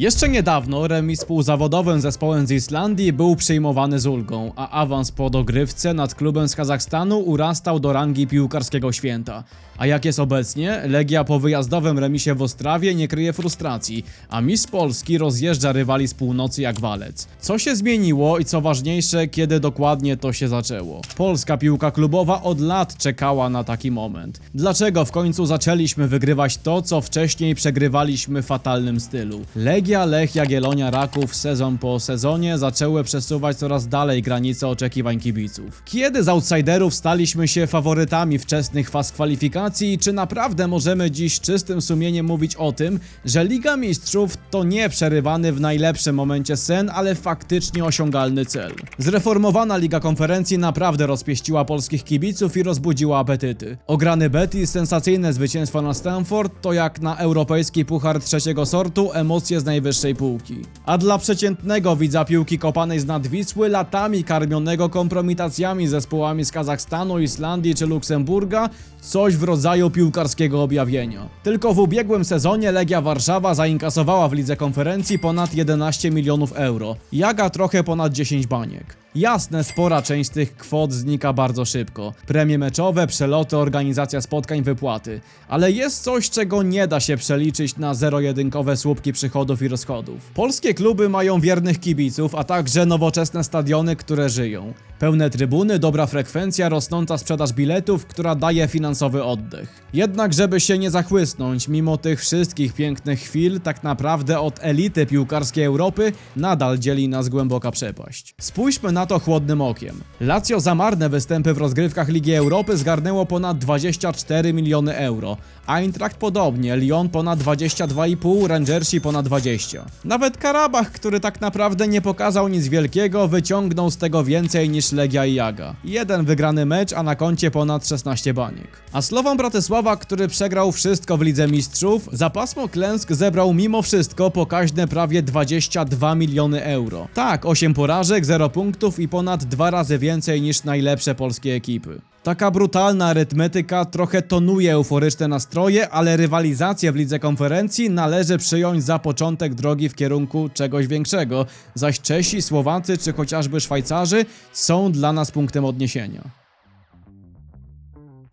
Jeszcze niedawno remis półzawodowym zespołem z Islandii był przyjmowany z ulgą, a awans po dogrywce nad klubem z Kazachstanu urastał do rangi piłkarskiego święta. A jak jest obecnie, Legia po wyjazdowym remisie w Ostrawie nie kryje frustracji, a mistrz Polski rozjeżdża rywali z północy jak walec. Co się zmieniło i co ważniejsze, kiedy dokładnie to się zaczęło? Polska piłka klubowa od lat czekała na taki moment. Dlaczego w końcu zaczęliśmy wygrywać to, co wcześniej przegrywaliśmy w fatalnym stylu? Legia, Lech, Jagiellonia, Raków sezon po sezonie zaczęły przesuwać coraz dalej granice oczekiwań kibiców. Kiedy z outsiderów staliśmy się faworytami wczesnych faz kwalifikacji, czy naprawdę możemy dziś czystym sumieniem mówić o tym, że Liga Mistrzów to nie przerywany w najlepszym momencie sen, ale faktycznie osiągalny cel? Zreformowana Liga Konferencji naprawdę rozpieściła polskich kibiców i rozbudziła apetyty. Ograny Betis, sensacyjne zwycięstwo na Stamford to jak na europejski puchar trzeciego sortu emocje z najwyższej półki. A dla przeciętnego widza piłki kopanej z nad Wisły, latami karmionego kompromitacjami zespołami z Kazachstanu, Islandii czy Luksemburga, coś w rodzaju piłkarskiego objawienia. Tylko w ubiegłym sezonie Legia Warszawa zainkasowała w lidze konferencji ponad 11 milionów euro. Jaga trochę ponad 10 baniek. Jasne, spora część tych kwot znika bardzo szybko. Premie meczowe, przeloty, organizacja spotkań, wypłaty. Ale jest coś, czego nie da się przeliczyć na zero-jedynkowe słupki przychodów i rozchodów. Polskie kluby mają wiernych kibiców, a także nowoczesne stadiony, które żyją. Pełne trybuny, dobra frekwencja, rosnąca sprzedaż biletów, która daje finansowy oddech. Jednak, żeby się nie zachłysnąć, mimo tych wszystkich pięknych chwil, tak naprawdę od elity piłkarskiej Europy nadal dzieli nas głęboka przepaść. Spójrzmy na to chłodnym okiem. Lazio za marne występy w rozgrywkach Ligi Europy zgarnęło ponad 24 miliony euro. Eintracht podobnie, Lyon ponad 22,5, Rangersi ponad 20. Nawet Karabach, który tak naprawdę nie pokazał nic wielkiego, wyciągnął z tego więcej niż Legia i Jaga. Jeden wygrany mecz, a na koncie ponad 16 baniek. A Slovan Bratysława, który przegrał wszystko w Lidze Mistrzów, za pasmo klęsk zebrał mimo wszystko pokaźne prawie 22 miliony euro. Tak, 8 porażek, 0 punktów i ponad dwa razy więcej niż najlepsze polskie ekipy. Taka brutalna arytmetyka trochę tonuje euforyczne nastroje, ale rywalizację w lidze konferencji należy przyjąć za początek drogi w kierunku czegoś większego, zaś Czesi, Słowacy czy chociażby Szwajcarzy są dla nas punktem odniesienia.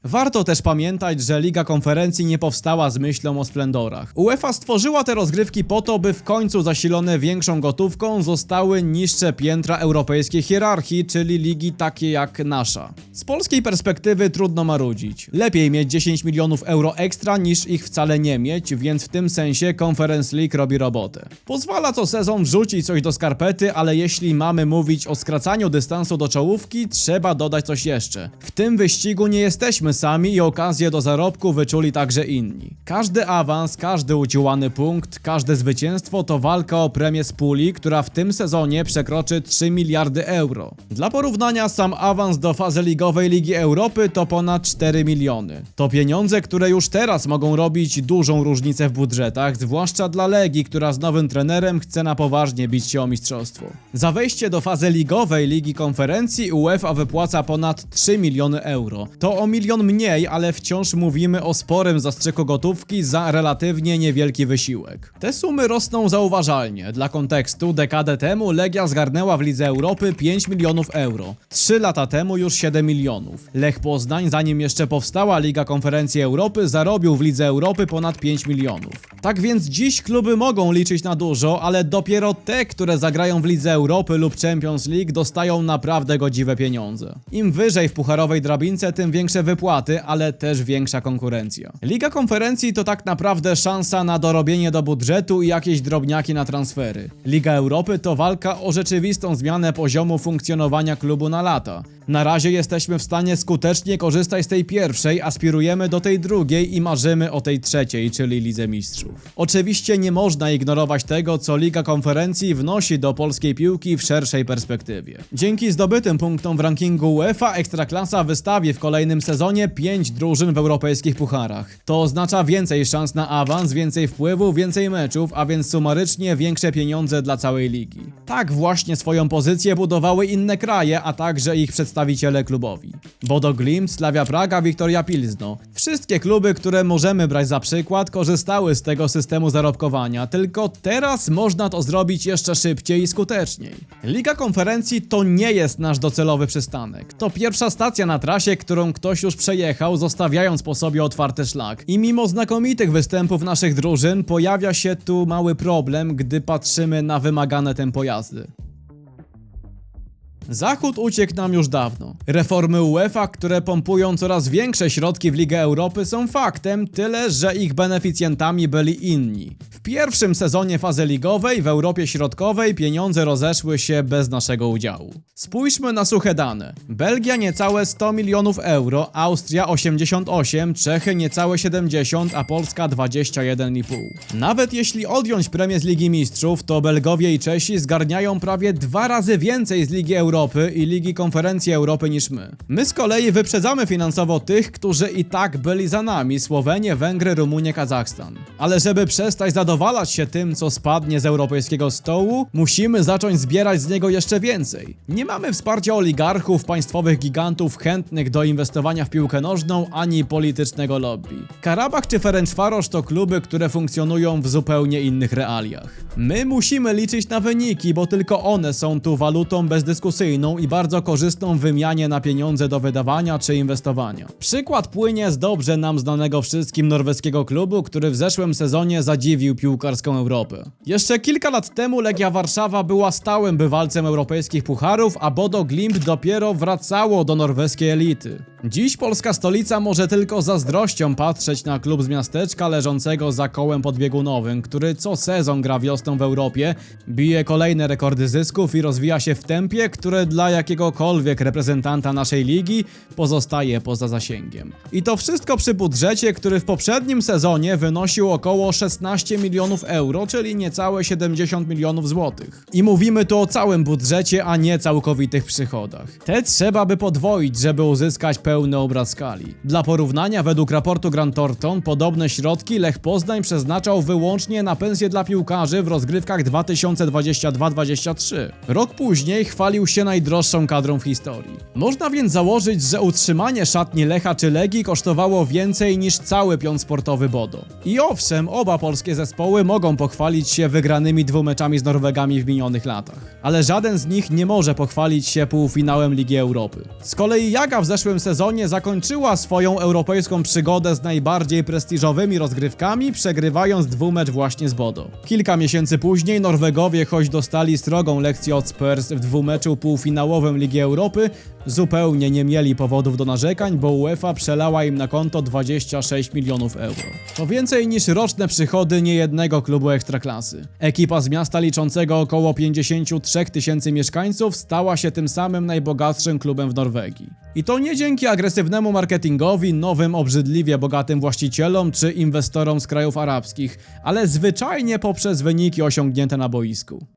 Warto też pamiętać, że Liga Konferencji nie powstała z myślą o splendorach. UEFA stworzyła te rozgrywki po to, by w końcu zasilone większą gotówką zostały niższe piętra europejskiej hierarchii, czyli ligi takie jak nasza. Z polskiej perspektywy trudno marudzić. Lepiej mieć 10 milionów euro ekstra niż ich wcale nie mieć, więc w tym sensie Conference League robi robotę. Pozwala co sezon wrzucić coś do skarpety, ale jeśli mamy mówić o skracaniu dystansu do czołówki, trzeba dodać coś jeszcze. W tym wyścigu nie jesteśmy sami i okazję do zarobku wyczuli także inni. Każdy awans, każdy uciłany punkt, każde zwycięstwo to walka o premię z puli, która w tym sezonie przekroczy 3 miliardy euro. Dla porównania sam awans do fazy ligowej Ligi Europy to ponad 4 miliony. To pieniądze, które już teraz mogą robić dużą różnicę w budżetach, zwłaszcza dla Legii, która z nowym trenerem chce na poważnie bić się o mistrzostwo. Za wejście do fazy ligowej Ligi Konferencji UEFA wypłaca ponad 3 miliony euro. To o milion mniej, ale wciąż mówimy o sporym zastrzyku gotówki za relatywnie niewielki wysiłek. Te sumy rosną zauważalnie. Dla kontekstu, dekadę temu Legia zgarnęła w Lidze Europy 5 milionów euro. 3 lata temu już 7 milionów. Lech Poznań, zanim jeszcze powstała Liga Konferencji Europy, zarobił w Lidze Europy ponad 5 milionów. Tak więc dziś kluby mogą liczyć na dużo, ale dopiero te, które zagrają w Lidze Europy lub Champions League dostają naprawdę godziwe pieniądze. Im wyżej w pucharowej drabince, tym większe wypłaty, ale też większa konkurencja. Liga Konferencji to tak naprawdę szansa na dorobienie do budżetu i jakieś drobniaki na transfery. Liga Europy to walka o rzeczywistą zmianę poziomu funkcjonowania klubu na lata. Na razie jesteśmy w stanie skutecznie korzystać z tej pierwszej, aspirujemy do tej drugiej i marzymy o tej trzeciej, czyli Lidze Mistrzów. Oczywiście nie można ignorować tego, co Liga Konferencji wnosi do polskiej piłki w szerszej perspektywie. Dzięki zdobytym punktom w rankingu UEFA Ekstraklasa wystawi w kolejnym sezonie sezonie 5 drużyn w europejskich pucharach. To oznacza więcej szans na awans, więcej wpływu, więcej meczów, a więc sumarycznie większe pieniądze dla całej ligi. Tak właśnie swoją pozycję budowały inne kraje, a także ich przedstawiciele klubowi. Bodo Glimt, Slavia Praga, Wiktoria Pilzno. Wszystkie kluby, które możemy brać za przykład, korzystały z tego systemu zarobkowania, tylko teraz można to zrobić jeszcze szybciej i skuteczniej. Liga Konferencji to nie jest nasz docelowy przystanek. To pierwsza stacja na trasie, którą ktoś już przejechał, zostawiając po sobie otwarty szlak. I mimo znakomitych występów naszych drużyn, pojawia się tu mały problem, gdy patrzymy na wymagane tempo jazdy. Zachód uciekł nam już dawno. Reformy UEFA, które pompują coraz większe środki w Ligę Europy są faktem, tyle że ich beneficjentami byli inni. W pierwszym sezonie fazy ligowej w Europie Środkowej pieniądze rozeszły się bez naszego udziału. Spójrzmy na suche dane. Belgia niecałe 100 milionów euro, Austria 88, Czechy niecałe 70, a Polska 21,5. Nawet jeśli odjąć premię z Ligi Mistrzów, to Belgowie i Czesi zgarniają prawie dwa razy więcej z Ligi Europy i Ligi Konferencji Europy niż my. My z kolei wyprzedzamy finansowo tych, którzy i tak byli za nami Słowenię, Węgry, Rumunię, Kazachstan. Ale żeby przestać zadowalać się tym, co spadnie z europejskiego stołu, musimy zacząć zbierać z niego jeszcze więcej. Nie mamy wsparcia oligarchów, państwowych gigantów chętnych do inwestowania w piłkę nożną, ani politycznego lobby. Karabach czy Ferencvaros to kluby, które funkcjonują w zupełnie innych realiach. My musimy liczyć na wyniki, bo tylko one są tu walutą bezdyskusyjną i bardzo korzystną wymianie na pieniądze do wydawania czy inwestowania. Przykład płynie z dobrze nam znanego wszystkim norweskiego klubu, który w zeszłym sezonie zadziwił piłkarską Europę. Jeszcze kilka lat temu Legia Warszawa była stałym bywalcem europejskich pucharów, a Bodo Glimt dopiero wracało do norweskiej elity. Dziś polska stolica może tylko zazdrością patrzeć na klub z miasteczka leżącego za kołem podbiegunowym, który co sezon gra wiosną w Europie, bije kolejne rekordy zysków i rozwija się w tempie, które dla jakiegokolwiek reprezentanta naszej ligi pozostaje poza zasięgiem. I to wszystko przy budżecie, który w poprzednim sezonie wynosił około 16 milionów euro, czyli niecałe 70 milionów złotych. I mówimy tu o całym budżecie, a nie całkowitych przychodach. Te trzeba by podwoić, żeby uzyskać pełny obraz skali. Dla porównania, według raportu Grant Thornton, podobne środki Lech Poznań przeznaczał wyłącznie na pensje dla piłkarzy w rozgrywkach 2022-23. Rok później chwalił się najdroższą kadrą w historii. Można więc założyć, że utrzymanie szatni Lecha czy Legii kosztowało więcej niż cały pion sportowy Bodo. I owszem, oba polskie zespoły mogą pochwalić się wygranymi dwumeczami z Norwegami w minionych latach. Ale żaden z nich nie może pochwalić się półfinałem Ligi Europy. Z kolei Jaga w zeszłym sezonie zakończyła swoją europejską przygodę z najbardziej prestiżowymi rozgrywkami, przegrywając dwumecz właśnie z Bodo. Kilka miesięcy później Norwegowie, choć dostali srogą lekcję od Spurs w dwumeczu półfinałowym Ligi Europy, zupełnie nie mieli powodów do narzekań, bo UEFA przelała im na konto 26 milionów euro. To więcej niż roczne przychody niejednego klubu ekstraklasy. Ekipa z miasta liczącego około 53 tysięcy mieszkańców stała się tym samym najbogatszym klubem w Norwegii. I to nie dzięki agresywnemu marketingowi, nowym obrzydliwie bogatym właścicielom czy inwestorom z krajów arabskich, ale zwyczajnie poprzez wyniki osiągnięte na boisku.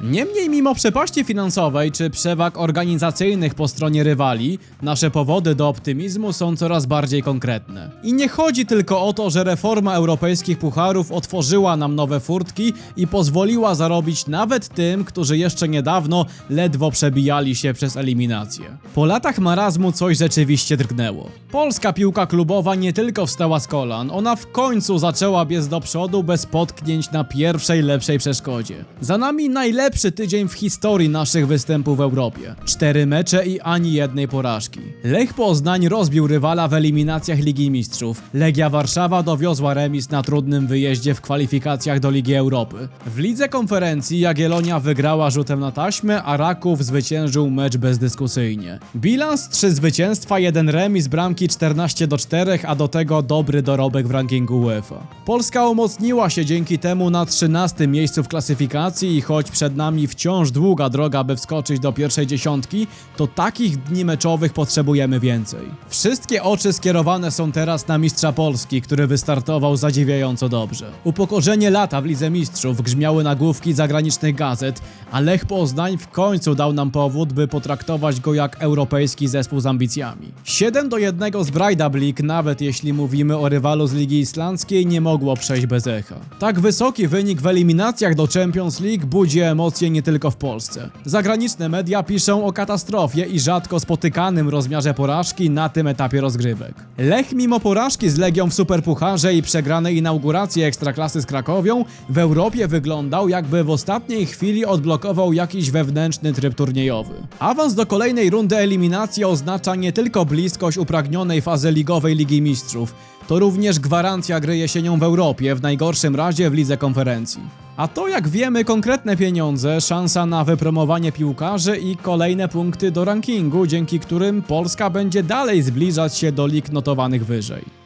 Niemniej mimo przepaści finansowej czy przewag organizacyjnych po stronie rywali, nasze powody do optymizmu są coraz bardziej konkretne. I nie chodzi tylko o to, że reforma europejskich pucharów otworzyła nam nowe furtki i pozwoliła zarobić nawet tym, którzy jeszcze niedawno ledwo przebijali się przez eliminację. Po latach marazmu coś rzeczywiście drgnęło. Polska piłka klubowa nie tylko wstała z kolan, ona w końcu zaczęła biec do przodu bez potknięć na pierwszej lepszej przeszkodzie. Za nami najlepszy tydzień w historii naszych występów w Europie. Cztery mecze i ani jednej porażki. Lech Poznań rozbił rywala w eliminacjach Ligi Mistrzów. Legia Warszawa dowiozła remis na trudnym wyjeździe w kwalifikacjach do Ligi Europy. W Lidze Konferencji Jagiellonia wygrała rzutem na taśmę, a Raków zwyciężył mecz bezdyskusyjnie. Bilans 3 zwycięstwa, 1 remis, bramki 14 do 4, a do tego dobry dorobek w rankingu UEFA. Polska umocniła się dzięki temu na 13 miejscu w klasyfikacji i choć przed nami wciąż długa droga, by wskoczyć do pierwszej dziesiątki, to takich dni meczowych potrzebujemy więcej. Wszystkie oczy skierowane są teraz na mistrza Polski, który wystartował zadziwiająco dobrze. Upokorzenie lata w Lidze Mistrzów grzmiały nagłówki zagranicznych gazet, a Lech Poznań w końcu dał nam powód, by potraktować go jak europejski zespół z ambicjami. 7 do 1 z Breidablik, nawet jeśli mówimy o rywalu z Ligi Islandzkiej, nie mogło przejść bez echa. Tak wysoki wynik w eliminacjach do Champions League budzi emocje nie tylko w Polsce. Zagraniczne media piszą o katastrofie i rzadko spotykanym rozmiarze porażki na tym etapie rozgrywek. Lech mimo porażki z Legią w Superpucharze i przegranej inauguracji Ekstraklasy z Krakowią w Europie wyglądał jakby w ostatniej chwili odblokował jakiś wewnętrzny tryb turniejowy. Awans do kolejnej rundy eliminacji oznacza nie tylko bliskość upragnionej fazy ligowej Ligi Mistrzów, to również gwarancja gry jesienią w Europie, w najgorszym razie w Lidze Konferencji. A to jak wiemy konkretne pieniądze, szansa na wypromowanie piłkarzy i kolejne punkty do rankingu, dzięki którym Polska będzie dalej zbliżać się do lig notowanych wyżej.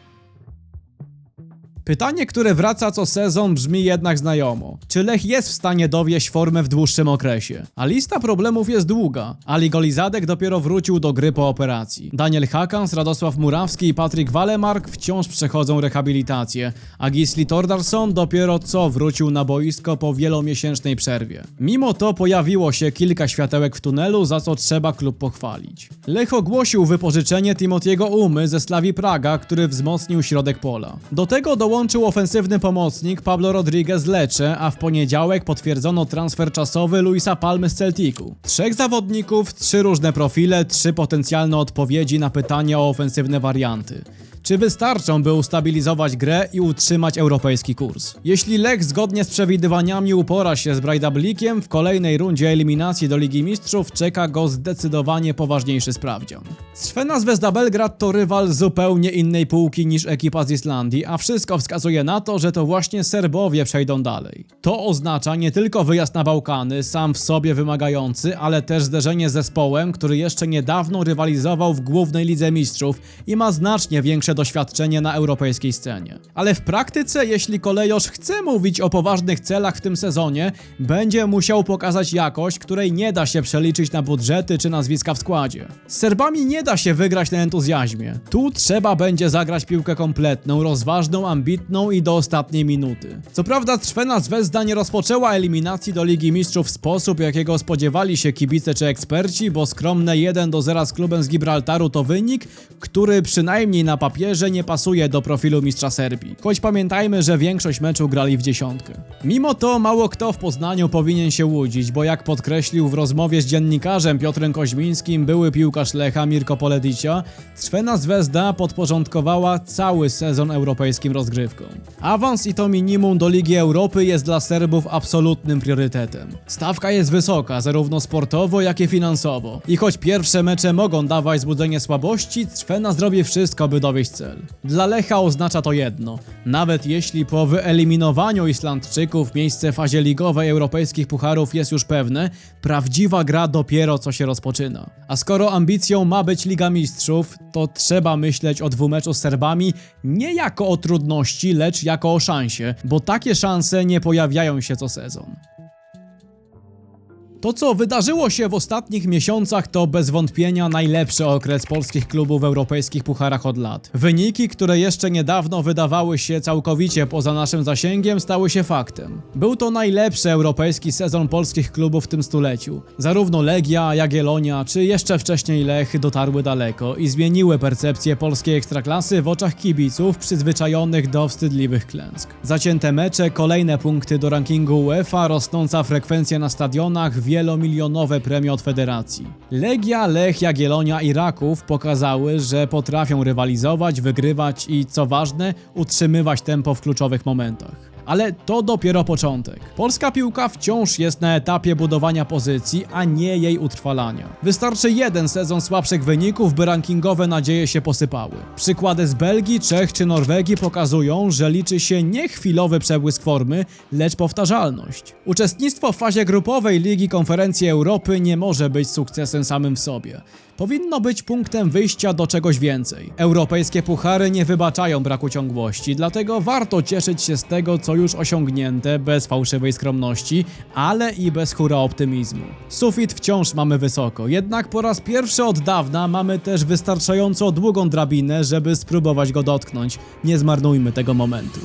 Pytanie, które wraca co sezon brzmi jednak znajomo. Czy Lech jest w stanie dowieść formę w dłuższym okresie? A lista problemów jest długa. Ali Golizadek dopiero wrócił do gry po operacji. Daniel Hakans, Radosław Murawski i Patryk Walemark wciąż przechodzą rehabilitację, a Gisli Tordarsson dopiero co wrócił na boisko po wielomiesięcznej przerwie. Mimo to pojawiło się kilka światełek w tunelu, za co trzeba klub pochwalić. Lech ogłosił wypożyczenie Timotiego Umy ze Slawi Praga, który wzmocnił środek pola. Do tego dołączył ofensywny pomocnik Pablo Rodriguez z Lecce, a w poniedziałek potwierdzono transfer czasowy Luisa Palmy z Celticu. Trzech zawodników, trzy różne profile, trzy potencjalne odpowiedzi na pytania o ofensywne warianty. Czy wystarczą, by ustabilizować grę i utrzymać europejski kurs? Jeśli Lech zgodnie z przewidywaniami upora się z Brajdablikiem, w kolejnej rundzie eliminacji do Ligi Mistrzów czeka go zdecydowanie poważniejszy sprawdzian. Svena Zvezda Belgrad to rywal zupełnie innej półki niż ekipa z Islandii, a wszystko wskazuje na to, że to właśnie Serbowie przejdą dalej. To oznacza nie tylko wyjazd na Bałkany, sam w sobie wymagający, ale też zderzenie z zespołem, który jeszcze niedawno rywalizował w głównej Lidze Mistrzów i ma znacznie większe doświadczenie na europejskiej scenie. Ale w praktyce, jeśli kolejosz chce mówić o poważnych celach w tym sezonie, będzie musiał pokazać jakość, której nie da się przeliczyć na budżety czy nazwiska w składzie. Z Serbami nie da się wygrać na entuzjazmie. Tu trzeba będzie zagrać piłkę kompletną, rozważną, ambitną i do ostatniej minuty. Co prawda Trwena Zvezda nie rozpoczęła eliminacji do Ligi Mistrzów w sposób, jakiego spodziewali się kibice czy eksperci, bo skromne 1 do 0 z klubem z Gibraltaru to wynik, który przynajmniej na papierze nie pasuje do profilu mistrza Serbii. Choć pamiętajmy, że większość meczu grali w dziesiątkę. Mimo to mało kto w Poznaniu powinien się łudzić, bo jak podkreślił w rozmowie z dziennikarzem Piotrem Koźmińskim były piłkarz Lecha Mirko Poledicia, Trwena Zvezda podporządkowała cały sezon europejskim rozgrywkom. Awans i to minimum do Ligi Europy jest dla Serbów absolutnym priorytetem. Stawka jest wysoka, zarówno sportowo, jak i finansowo. I choć pierwsze mecze mogą dawać zbudzenie słabości, Trwena zrobi wszystko, by dowieść cel. Dla Lecha oznacza to jedno. Nawet jeśli po wyeliminowaniu Islandczyków miejsce w fazie ligowej europejskich pucharów jest już pewne, prawdziwa gra dopiero co się rozpoczyna. A skoro ambicją ma być Liga Mistrzów, to trzeba myśleć o dwumeczu z Serbami nie jako o trudności, lecz jako o szansie, bo takie szanse nie pojawiają się co sezon. To, co wydarzyło się w ostatnich miesiącach, to bez wątpienia najlepszy okres polskich klubów w europejskich pucharach od lat. Wyniki, które jeszcze niedawno wydawały się całkowicie poza naszym zasięgiem, stały się faktem. Był to najlepszy europejski sezon polskich klubów w tym stuleciu. Zarówno Legia, Jagiellonia, czy jeszcze wcześniej Lech dotarły daleko i zmieniły percepcję polskiej ekstraklasy w oczach kibiców przyzwyczajonych do wstydliwych klęsk. Zacięte mecze, kolejne punkty do rankingu UEFA, rosnąca frekwencja na stadionach, wielomilionowe premie od federacji. Legia, Lech, Jagiellonia i Raków pokazały, że potrafią rywalizować, wygrywać i, co ważne, utrzymywać tempo w kluczowych momentach. Ale to dopiero początek. Polska piłka wciąż jest na etapie budowania pozycji, a nie jej utrwalania. Wystarczy jeden sezon słabszych wyników, by rankingowe nadzieje się posypały. Przykłady z Belgii, Czech czy Norwegii pokazują, że liczy się nie chwilowy przebłysk formy, lecz powtarzalność. Uczestnictwo w fazie grupowej Ligi Konferencji Europy nie może być sukcesem samym w sobie. Powinno być punktem wyjścia do czegoś więcej. Europejskie puchary nie wybaczają braku ciągłości, dlatego warto cieszyć się z tego, co już osiągnięte bez fałszywej skromności, ale i bez hura optymizmu. Sufit wciąż mamy wysoko, jednak po raz pierwszy od dawna mamy też wystarczająco długą drabinę, żeby spróbować go dotknąć. Nie zmarnujmy tego momentu.